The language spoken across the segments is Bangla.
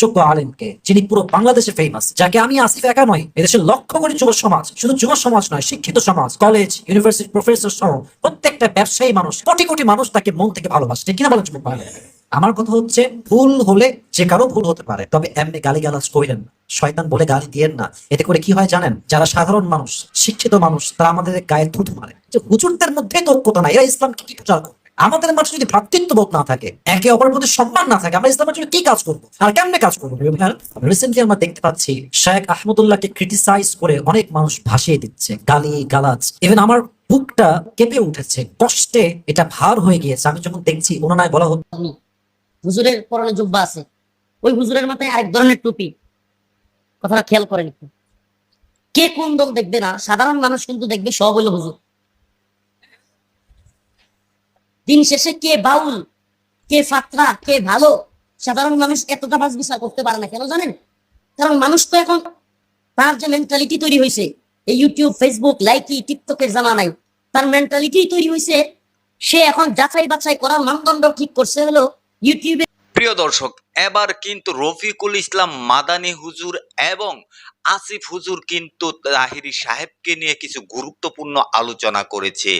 যোগ্য আলেমকে, যিনি পুরো বাংলাদেশে ফেমাস যাকে আমি আসিফ একা নয় এদেশের লক্ষ কোটি যুব সমাজ, শুধু যুব সমাজ নয়, শিক্ষিত সমাজ কলেজ ইউনিভার্সিটি প্রফেসর সহ প্রত্যেকটা ব্যবসায়ী মানুষ, কোটি কোটি মানুষ তাকে মন থেকে ভালোবাসে। কিনা বলেন যুবক? আমার কথা হচ্ছে, ভুল হলে যে কারও ভুল হতে পারে। তবে এমনি গালি গালাজ কইলেন না। শয়তান বলে গালি দিয়েন না। এতে করে কি হয় জানেন? যারা সাধারণ মানুষ, শিক্ষিত মানুষ, তারা আমাদের গায়ে থুতু মারে। যে হুজুরদের মধ্যে তো ঐক্যতা নাই, এরা ইসলামকে কি প্রচার করবে? আমাদের মাঝে যদি ভ্রাতৃত্ববোধ না থাকে, একে অপরের প্রতি সম্মান না থাকে, আমরা ইসলামের জন্য কি কাজ করব? আর কেমনে কাজ করব? রিসেন্টলি আমরা দেখতে পাচ্ছি, শেখ আহমদুল্লাহকে ক্রিটিসাইজ করে অনেক মানুষ ভাসিয়ে দিচ্ছে, গালি, গালাজ। ইভেন আমার বুকটা কেঁপে উঠেছে, কষ্টে এটা ভার হয়ে গিয়েছে। আমি যখন দেখছি ওনায় বলা হতো হুজুরের পরনে জুব্বা আছে। ওই হুজুরের মাথায় আরেক ধরনের টুপি। কথাটা খেয়াল করেন একটু। কে কোন দল দেখবে না? সাধারণ মানুষ কিন্তু দেখবে সব হইল হুজুর। দিন শেষে কে বাউল, কে ফাতরা, কে ভালো? সাধারণ মানুষ এতটা বাস বিচার করতে পারে না, কেন জানেন? কারণ মানুষ তো এখন তার যে মেন্টালিটি তৈরি হয়েছে, এই ইউটিউব ফেসবুক লাইকি টিকটকের জানা নাই, তার মেন্টালিটি তৈরি হয়েছে, সে এখন যাচাই বাছাই করার মানদণ্ড ঠিক করছে হলো ইউটিউবে প্রিয় দর্শক, এবার কিন্তু রফিকুল ইসলাম, মাদানী হুজুর এবং আসিফ হুজুর কিন্তু তাহিরি সাহেবকে নিয়ে কিছু গুরুত্বপূর্ণ আলোচনা করেছে।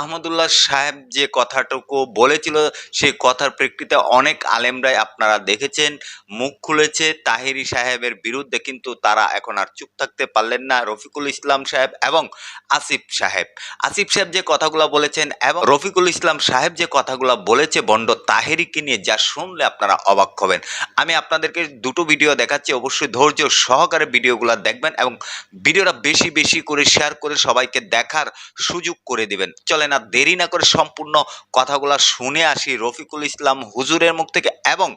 আহমদুল্লাহ সাহেব যে কথাটুকু বলেছিল সেই কথার প্রেক্ষিতে অনেক আলেমরাই আপনারা দেখেছেন, মুখ খুলেছে তাহিরি সাহেবের বিরুদ্ধে, কিন্তু তারা এখন আর চুপ থাকতে পারলেন না, রফিকুল ইসলাম সাহেব এবং আসিফ সাহেব। আসিফ সাহেব যে কথাগুলো বলেছেন এবং রফিকুল ইসলাম সাহেব যে কথাগুলো বলেছে বন্ড তাহেরিকে নিয়ে, যা শুনলে আপনারা অবাক হবেন। আমি আপনাদেরকে দুটো ভিডিও দেখাচ্ছি, অবশ্যই ধৈর্য সহকারে ভিডিওগুলো দেখবেন এবং ভিডিওটা বেশি বেশি করে শেয়ার করে সবাইকে দেখার সুযোগ করে দিবেন। চলেন আর দেরি না করে সম্পূর্ণ কথাগুলো শুনে আসি রফিকুল ইসলাম হুজুরের মুখ থেকে এবং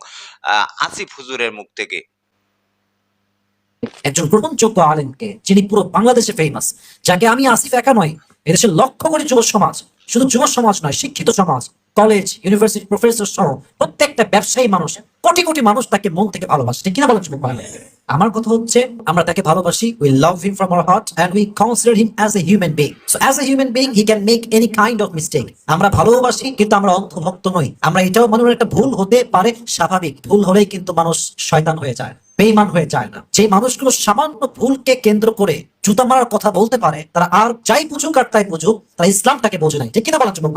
আসিফ হুজুরের মুখ থেকে। একজন গ্রহণযোগ্য আলেমকে, যিনি পুরো বাংলাদেশে ফেমাস যাকে আমি আসিফ একা নয়, এদেশের লক্ষ কোটি যুব সমাজ, শুধু যুব সমাজ নয়, শিক্ষিত সমাজ কলেজ ইউনিভার্সিটি প্রফেসর সহ প্রত্যেকটা ব্যবসায়ী মানুষ, কোটি কোটি মানুষ তাকে মন থেকে ভালোবাসে। কিনা বলেন যুবক আমার কথা হচ্ছে, আমরা তাকে ভালোবাসি we love him from our heart and we consider him as a human being so as a human being he can make any kind of mistake আমরা ভালোবাসি, কিন্তু আমরা অন্তর্ভুক্ত নই। আমরা এটাও মানুষের একটা ভুল হতে পারে, স্বাভাবিক। ভুল হলেই কিন্তু মানুষ শয়তান হয়ে যায় বেইমান হয়ে যায় না। যে মানুষগুলো সামান্য ভুলকে কেন্দ্র করে জুতা মারার কথা বলতে পারে, তারা আর যাই বুঝুক আর তাই বুঝুক, তারা ইসলামটাকে বোঝে নাই। ঠিক কিনা বলার জন্য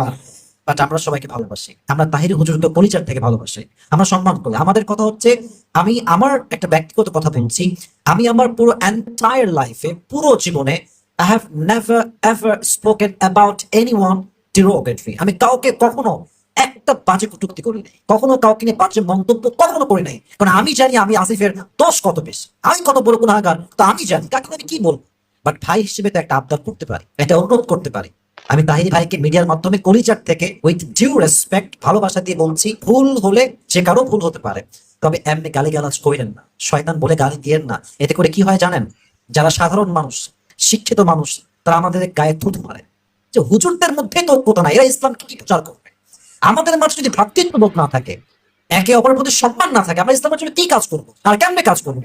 বাট আমরা সবাইকে ভালোবাসি। আমরা তাহির হুজুরকে পরিচয় থেকে ভালোবাসি। আমরা সম্মান করি। আমাদের কথা হচ্ছে, আমি আমার একটা ব্যক্তিগত কথা বলছি, আমি আমার পুরো এন্টায়ার লাইফে পুরো জীবনে I have never ever spoken about any one derogatory আমি কাউকে কখনো একটা বাজে কটুক্তি করি নাই। কখনো কাউকে নিয়ে বাজে মন্তব্য কখনো করি নাই। কারণ আমি জানি আমি আসিফের দোষ কত বেশি। আমি কত বড় গুণাগার তো আমি জানি। কাকে আমি কি বলব? বাট ভাই হিসেবে তো একটা আবদার করতে পারি। একটা অনুরোধ করতে পারি। আমি তাহিরি ভাইকে মিডিয়ার মাধ্যমে কলিজার থেকে উইথ ডিউ রেসপেক্ট ভালোবাসা দিয়ে বলছি, ভুল হলে যে কারও ভুল হতে পারে। তবে এমনি গালি গালাজ কইলেন না। শয়তান বলে গালি দিয়েন না। এতে করে কি হয় জানেন? যারা সাধারণ মানুষ, শিক্ষিত মানুষ, তারা আমাদের গায়ে থুতু মারে। যে হুজুরদের মধ্যে তো ঐক্যতা নাই, এরা ইসলামকে কি প্রচার করবে? আমাদের মানুষ যদি ভ্রাতৃত্ববোধ না থাকে, একে অপরের প্রতি সম্মান না থাকে, আমরা ইসলামের জন্য কি কাজ করব? আর কেমনে কাজ করব?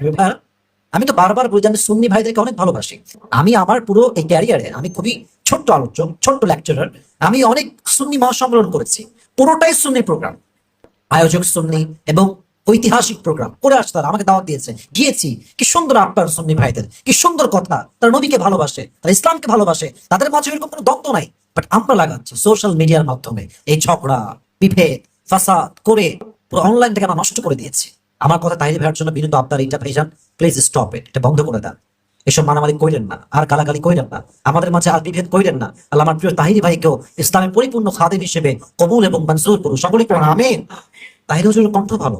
আমি তো বারবার বলি যে আমি সুন্নি ভাইদেরকে অনেক ভালোবাসি। আমি আমার পুরো এই ক্যারিয়ারে আমি খুবই ছোট্ট আলোচক, ছোট্ট লেকচারার আমি অনেক সুন্নি মহাসম্মেলন করেছি। পুরোটাই সুন্নি প্রোগ্রাম আয়োজক সুন্নি এবং ঐতিহাসিক প্রোগ্রাম করে আসতে তারা আমাকে দাওয়াত দিয়েছে। গিয়েছি। কি সুন্দর আপ্যায়ন সুন্নি ভাইদের। কি সুন্দর কথা। তারা নবীকে ভালোবাসে, তারা ইসলামকে ভালোবাসে। তাদের মাঝে এরকম কোনো দ্বন্দ্ব নাই। বাট আমরা লাগাচ্ছি সোশ্যাল মিডিয়ার মাধ্যমে এই ঝগড়া, বিভেদ, ফাসাদ করে পুরো অনলাইন থেকে আমরা নষ্ট করে দিয়েছি। আমার কথা তাইলে ভাইয়ের জন্য বিনীত আপনার এইটা ভাইজান প্লিজ স্টপ ইট এটা বন্ধ করে দেন। এসব মারামারি কইলেন না, আর গালাগালি কইলেন না, আমাদের মাঝে আর বিভেদ কইলেন না। আল্লাহ আমার প্রিয় তাহিরি ভাইকেও ইসলামের পরিপূর্ণ খাদিম হিসেবে কবুল এবং মনসুর করুন। সকলেই পড়ুন, আমিন। তাহিরি হুজুরের কণ্ঠ ভালো।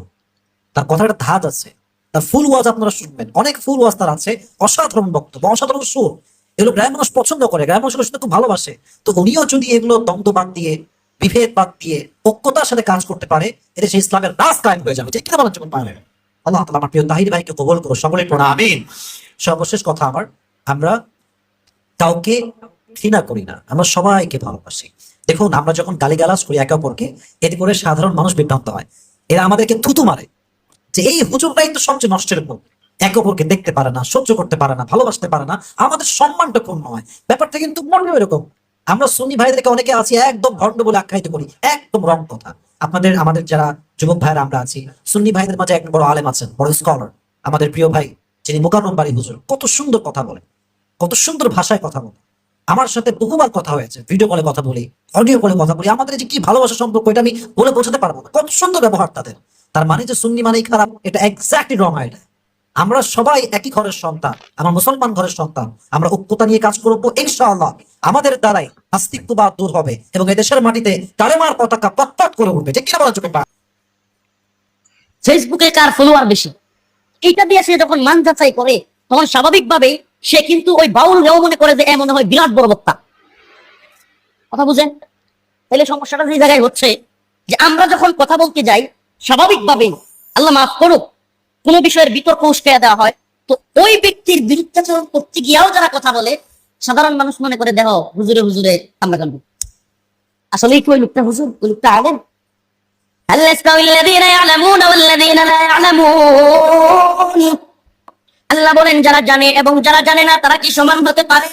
তার কথার একটা ধাঁচ আছে। তার ফুল ওয়াজ আপনারা শুনবেন। অনেক ফুল ওয়াজ তার আছে। অসাধারণ বক্তব্য, অসাধারণ সুর। এগুলো গ্রাম মানুষ পছন্দ করে গ্রাম মানুষ শুনতে খুব ভালোবাসে। তো উনিও যদি এগুলো দ্বন্দ্ব বাদ দিয়ে বিভেদ বাদ দিয়ে, ঐক্যতার সাথে কাজ করতে পারে এটা সেই ইসলামের রাস কায়েম হয়ে যাবে। ঠিক কিনা বলেন যেমন পারে আল্লাহ তালা আমার প্রিয় তাহির ভাইকে কবল করো সকলে প্রণাম আমিন। সর্বশেষ কথা আমার, আমরা কাউকে ঘৃণা করি না, আমরা সবাইকে ভালোবাসি। দেখুন, আমরা যখন গালিগালাজ করি একে অপরকে, এতে করে সাধারণ মানুষ বিভ্রান্ত হয়। এরা আমাদেরকে থুতু মারে যে, এই হুজুরটাই তো সবচেয়ে নষ্টের মুখ একে অপরকে দেখতে পারে না, সহ্য করতে পারে না, ভালোবাসতে পারে না, আমাদের সম্মানটা পূর্ণ হয়। ব্যাপারটা কিন্তু মনে এরকম। আমরা সুন্নি ভাইদেরকে অনেকে আছি, একদম ভণ্ড বলে আখ্যায়িত করি, একদম রং কথা। আপনাদের, আমাদের যারা যুবক ভাইরা আমরা আছি, সুন্নি ভাইদের মাঝে এক বড় আলেম আছেন, বড় স্কলার আমাদের প্রিয় ভাই যিনি মোকাররম বাড়ি হুজুর, কত সুন্দর কথা বলে কত সুন্দর ভাষায় কথা বলে আমার সাথে বহুবার কথা হয়েছে ভিডিও কলে কথা বলি অডিও কলে কথা বলি। আমাদের যে কি ভালোবাসা সম্পর্ক, এটা আমি বলে বোঝাতে পারব না। কত সুন্দর ব্যবহার তাদের। তার মানে যে সুন্নি মানেই খারাপ, এটা এক্স্যাক্টলি রং আইডিয়া আমরা সবাই একই ঘরের সন্তান, আমার মুসলমান ঘরের সন্তান, আমরা ঐক্যতা নিয়ে কাজ করব ইনশাআল্লাহ। আমাদের দ্বারাই নাস্তিকবাদ দূর হবে এবং এদেশের মাটিতে কালেমার পতাকা পটপট করে উঠবে। ঠিক কিনা বলা চোখে ফেসবুকে কার ফলোয়ার বেশি? এইটা দিয়ে সে যখন মান যাচাই করে, তখন স্বাভাবিকভাবে সে কিন্তু ওই বাউল রেও মনে করে যে, এ, মনে হয় বিরাট বড় বক্তা। কথা বুঝেন? তাহলে সমস্যাটা যে জায়গায় হচ্ছে যে, আমরা যখন কথা বলতে যাই স্বাভাবিকভাবে আল্লাহ মাফ করুক, কোন বিষয়ের বিতর্ক উস্কে দেওয়া হয়, তো ওই ব্যক্তির বিরুদ্ধাচরণ করতে গিয়েও যারা কথা বলে, সাধারণ মানুষ মনে করে, দেখো, হুজুরে হুজুরে, আমরা জানব। আসলে কি ওই লোকটা হুজুর? ওই লোকটা আলেন هل يستوي الذين يعلمون والذين لا يعلمون আল্লাহ বলেন যারা জানে এবং যারা জানে না তারা কি সমান হতে পারে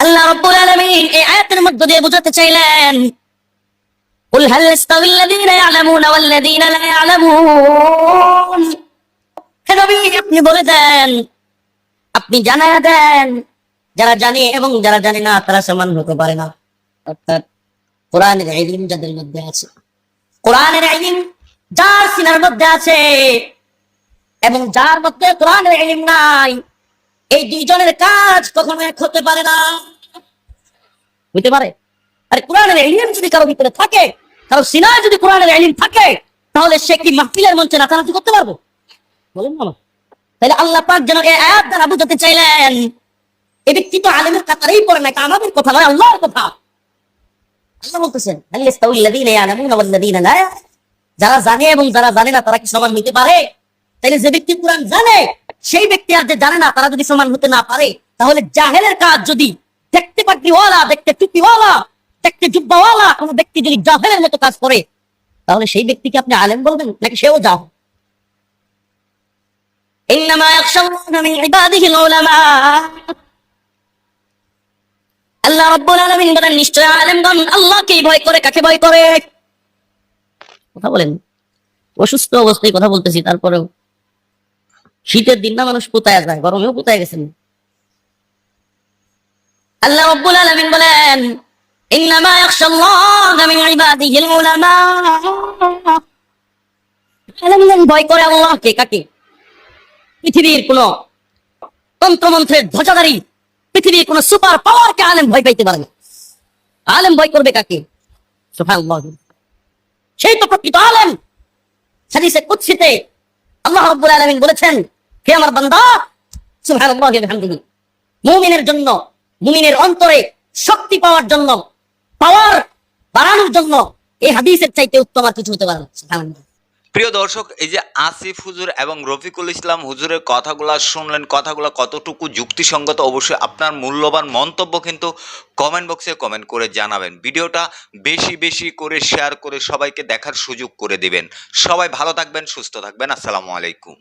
আল্লাহ রাব্বুল আলামিন এই আয়াতের মধ্য দিয়ে বোঝাতে চাইলেন قل هل يستوي الذين يعلمون والذين لا يعلمون হে নবী আপনি বলে দেন আপনি জানায়া দেন যারা জানে এবং যারা জানে না তারা সমান হতে পারে না অর্থাৎ কোরআনের ইলম যাদের মধ্যে আছে। কোরআনের ইলম যার সিনার মধ্যে আছে এবং যার মধ্যে কোরআনের ইলম নাই, এই দুইজনের কাজ কখনো এক হতে পারে না। হইতে পারে? আরে কোরআনের ইলম যদি কারও ভিতরে থাকে, কারও সিনায় যদি কোরআনের ইলম থাকে, তাহলে সে কি মাহফিলের মঞ্চে নাচানাচি করতে পারব? বলেন না তাহলে আল্লাহ পাক যেন এই আয়াত দ্বারা বুঝাতে চাইলেন এই ব্যক্তি তো আলেমের কাতারেই পড়ে না আমাদের কথা নয়, আল্লাহর কথা। লা ইয়ালামুন? যারা জানে এবং যারা জানে না তারা কি সমান হতে পারে তাইলে যে ব্যক্তি কোরআন জানে সেই ব্যক্তি আর যে জানে না তারা যদি সমান হতে না পারে তাহলে জাহেলের কাজ যদি দেখতে পাগড়িওয়ালা দেখতে টুপিওয়ালা দেখতে জুব্বাওয়ালা কোনো ব্যক্তি যদি জাহেলের মতো কাজ করে তাহলে সেই ব্যক্তিকে আপনি আলেম বলবেন নাকি সেও যাও إنما يخشى الله من عباده العلماء আল্লাহ রব্বুল আলামিন বলেন, নিশ্চয় আলেমগণ আল্লাহকে ভয় করে, কাকে ভয় করে? কথা বলেন। অসুস্থ অবস্থায় কথা বলতেছি, তারপরেও শীতের দিন না, মানুষ কোথায় যায়, গরমেও কোথায় গেছেন। আল্লাহ রব্বুল আলামিন বলেন, ইন্নামা ইয়াখশাল্লাহ মিন ইবাদিহিল উলামা। আলেমগণ ভয় করে আল্লাহকে, কাকে? পৃথিবীর কোন তন্ত্রমন্ত্রের ধ্বজাধারী পৃথিবীর কোন সুপার পাওয়ারকে আলেম ভয় পাইতে পারে আলেম ভয় করবে কাকে? সেই তো প্রকৃত আলেম। কুদসিতে আল্লাহ আলামিন বলেছেন, হে আমার বান্দা, সুবহানাল্লাহি ওয়া বিহামদিহি। মুমিনের জন্য, মুমিনের অন্তরে শক্তি পাওয়ার জন্য, পাওয়ার বাড়ানোর জন্য এই হাদিসের চাইতে উত্তম আর কিছু হতে পারে না। প্রিয় দর্শক, এই যে আসিফ হুজুর এবং রফিকুল ইসলাম হুজুরের কথাগুলো শুনলেন, কথাগুলো কতটুকু যুক্তিসঙ্গত অবশ্যই আপনার মূল্যবান মন্তব্য কিন্তু কমেন্ট বক্সে কমেন্ট করে জানাবেন। ভিডিওটা বেশি বেশি করে শেয়ার করে সবাইকে দেখার সুযোগ করে দিবেন। সবাই ভালো থাকবেন, সুস্থ থাকবেন। আসসালামু আলাইকুম।